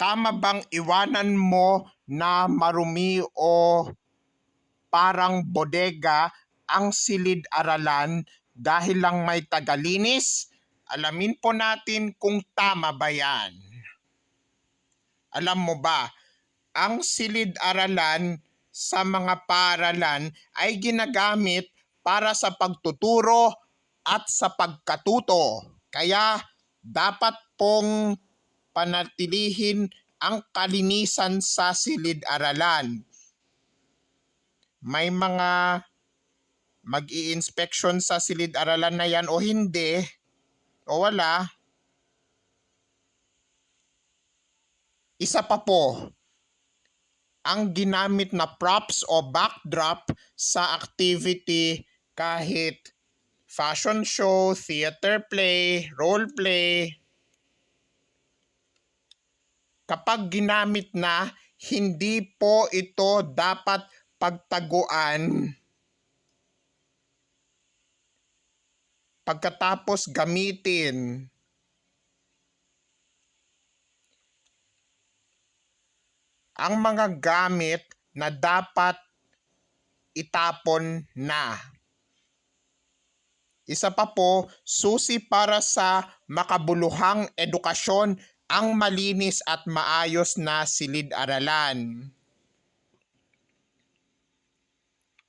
tama bang iwanan mo na marumi o parang bodega ang silid-aralan dahil lang may tagalinis? Alamin po natin kung tama ba yan. Alam mo ba, ang silid-aralan sa mga paaralan ay ginagamit para sa pagtuturo at sa pagkatuto. Kaya dapat pong panatilihin ang kalinisan sa silid-aralan. May mga mag inspection sa silid-aralan na yan o hindi, o wala. Isa pa po, ang ginamit na props o backdrop sa activity kahit fashion show, theater play, role play. Kapag ginamit na, hindi po ito dapat pagtaguan pagkatapos gamitin. Ang mga gamit na dapat itapon na. Isa pa po, susi para sa makabuluhang edukasyon ang malinis at maayos na silid-aralan.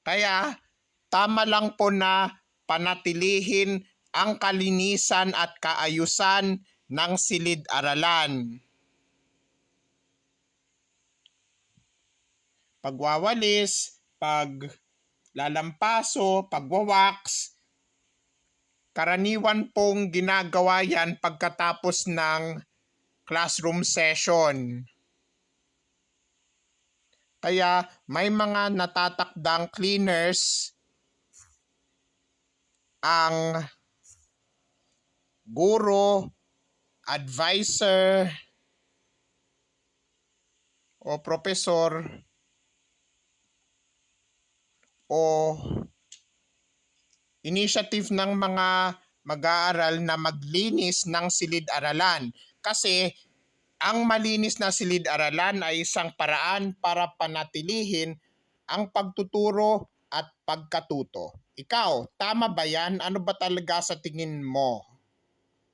Kaya, tama lang po na panatilihin ang kalinisan at kaayusan ng silid-aralan. Pagwawalis, paglalampaso, pagwawax, karaniwan pong ginagawa yan pagkatapos ng classroom session. Kaya may mga natatakdang cleaners ang guro, advisor, o profesor o initiative ng mga mag-aaral na maglinis ng silid-aralan. Kasi ang malinis na silid-aralan ay isang paraan para panatilihin ang pagtuturo at pagkatuto. Ikaw, tama ba yan? Ano ba talaga sa tingin mo?